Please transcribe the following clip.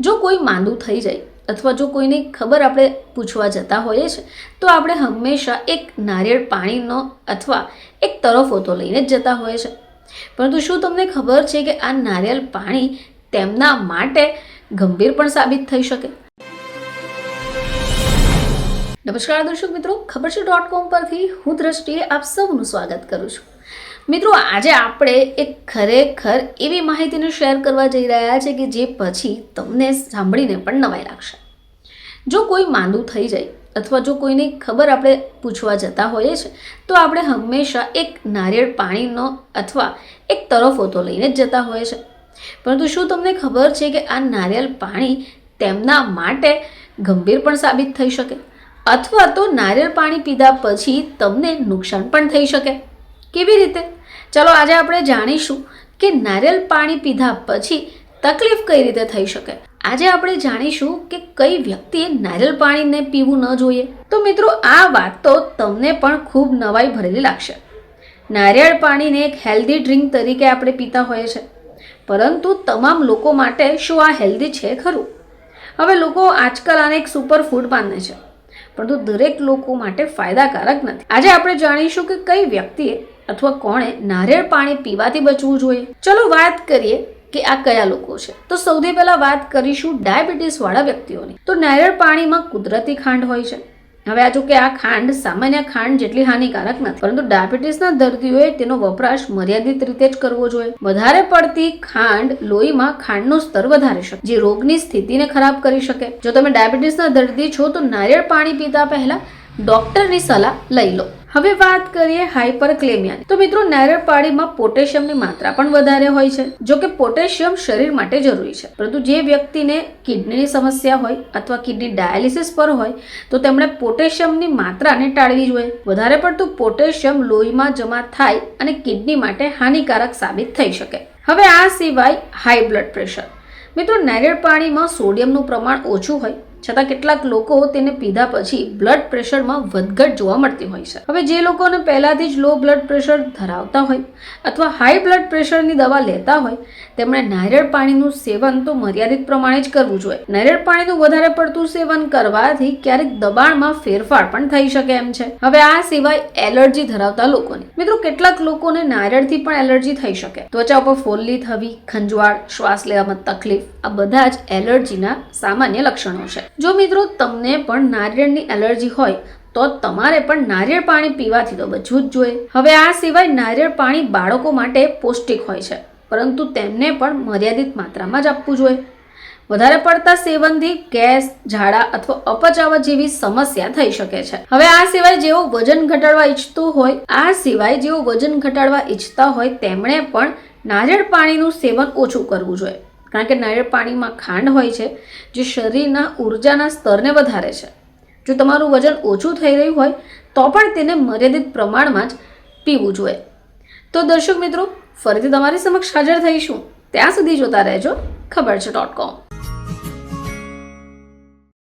જો કોઈ માંદું થઈ જાય અથવા જો કોઈને ખબર આપણે પૂછવા જતા હોઈએ છીએ તો આપણે હંમેશા એક નારિયેળ પાણીનો અથવા એક તરફો તો લઈને જ જતા હોઈએ છીએ પરંતુ શું તમને ખબર છે કે આ નારિયેળ પાણી તેમના માટે ગંભીર પણ સાબિત થઈ શકે? નમસ્કાર દર્શક મિત્રો, ખબર છે ડોટ કોમ પરથી હું દ્રષ્ટિએ આપ સૌનું સ્વાગત કરું છું. મિત્રો, આજે આપણે એક ખરેખર એવી માહિતીને શેર કરવા જઈ રહ્યા છે કે જે પછી તમને સાંભળીને પણ નવાઈ લાગશે. જો કોઈ માંદું થઈ જાય અથવા જો કોઈને ખબર આપણે પૂછવા જતા હોઈએ છીએ તો આપણે હંમેશા એક નારિયેળ પાણીનો અથવા એક તરફો તો લઈને જ જતા હોઈએ છીએ પરંતુ શું તમને ખબર છે કે આ નારિયેળ પાણી તેમના માટે ગંભીર પણ સાબિત થઈ શકે? અથવા તો નારિયેળ પાણી પીધા પછી તમને નુકસાન પણ થઈ શકે? કેવી રીતે? ચલો આજે આપણે જાણીશું કે નારિયેલ પાણી પીધા પછી તકલીફ કઈ રીતે થઈ શકે. આજે આપણે જાણીશું કે કઈ વ્યક્તિએ નારિયેલ પાણીને પીવું ન જોઈએ. તો મિત્રો, આ વાત તો તમને પણ ખૂબ નવાઈ ભરેલી લાગશે. નારિયેળ પાણીને એક હેલ્ધી ડ્રિંક તરીકે આપણે પીતા હોઈએ છીએ પરંતુ તમામ લોકો માટે શું આ હેલ્ધી છે ખરું? હવે લોકો આજકાલ આને એક સુપર ફૂડ માને છે. પરંતુ દરેક લોકો માટે ફાયદાકારક નથી. આજે આપણે જાણીશું કે કઈ વ્યક્તિએ અથવા કોણે નારિયેળ પાણી પીવાથી બચવું જોઈએ? ચલો વાત કરીએ કે આ કયા લોકો છે. તો સૌથી પહેલા વાત કરીશું ડાયાબિટીસ વાળા વ્યક્તિઓની. તો નારિયેળ પાણીમાં કુદરતી ખાંડ હોય છે. હવે આ જો કે આ ખાંડ સામાન્ય ખાંડ જેટલી હાનિકારક નથી. પરંતુ ડાયાબિટીસના દર્દીઓએ તેનો વપરાશ મર્યાદિત રીતે જ કરવો જોઈએ. વધારે પડતી ખાંડ લોહીમાં ખાંડનું સ્તર વધારી શકે, જે રોગની સ્થિતિને ખરાબ કરી શકે. જો તમે ડાયાબિટીસના દર્દી છો તો નારિયેળ પાણી પીતા પહેલા ડોક્ટરની સલાહ લઈ લો. હવે વાત કરીએ હાઇપરક્લેમિયાની તો મિત્રો નારિયેળ પાણીમાં પોટેશિયમની માત્રા પણ વધારે હોય છે, જો કે પોટેશિયમ શરીર માટે જરૂરી છે. પરંતુ જે વ્યક્તિને કિડનીની સમસ્યા હોય અથવા કિડની ડાયાલિસિસ પર હોય, તો તેમણે પોટેશિયમની માત્રાને ટાળવી જોઈએ. વધારે પડતું પોટેશિયમ લોહીમાં જમા થાય અને કિડની માટે હાનિકારક સાબિત થઈ શકે. હવે આ સિવાય હાઈ બ્લડ પ્રેશર. મિત્રો નારિયેળ પાણીમાં સોડિયમનું પ્રમાણ ઓછું હોય છતાં કેટલાક લોકો તેને પીધા પછી બ્લડ પ્રેશરમાં વધઘટ જોવા મળતી હોય છે. હવે જે લોકોને પહેલાથી જ લો બ્લડ પ્રેશર ધરાવતા હોય અથવા હાઈ બ્લડ પ્રેશરની દવા લેતા હોય, તેમણે નારિયેળ પાણીનું સેવન તો મર્યાદિત પ્રમાણે જ કરવું જોઈએ. નારિયેળ પાણીનું વધારે પડતું સેવન કરવાથી ક્યારેક દબાણમાં ફેરફાર પણ થઈ શકે એમ છે. હવે આ સિવાય એલર્જી ધરાવતા લોકોને. મિત્રો, કેટલાક લોકોને નારિયેળથી પણ એલર્જી થઈ શકે. ત્વચા ઉપર ફોલ્લી થવી, ખંજવાળ, શ્વાસ લેવામાં તકલીફ, આ બધા જ એલર્જીના સામાન્ય લક્ષણો છે. જો મિત્રો તમને પણ નારિયેળની એલર્જી હોય, તો તમારે પણ નારિયેળ પાણી પીવાથી તો બચવું જ જોઈએ. હવે આ સિવાય નારિયેળ પાણી બાળકો માટે પૌષ્ટિક હોય છે, પરંતુ તેમને પણ મર્યાદિત માત્રામાં જ આપવું જોઈએ. વધારે પડતા સેવનથી ગેસ, ઝાડા અથવા અપચાવા જેવી સમસ્યા થઈ શકે છે. હવે આ સિવાય જેઓ વજન ઘટાડવા ઈચ્છતું હોય, આ સિવાય જેઓ વજન ઘટાડવા ઈચ્છતા હોય, તેમણે પણ નારિયેળ પાણીનું સેવન ઓછું કરવું જોઈએ. કારણ કે નારિયેળ પાણીમાં ખાંડ હોય છે, જે શરીરના ઉર્જાના સ્તરને વધારે છે. જો તમારું વજન ઓછું થઈ રહ્યું હોય, તો પણ તેને મર્યાદિત પ્રમાણમાં જ પીવું જોઈએ. તો દર્શક મિત્રો, ફરીથી તમારી સમક્ષ હાજર થઈશું. ત્યાં સુધી જોતા રહેજો, ખબર છે ડોટ કોમ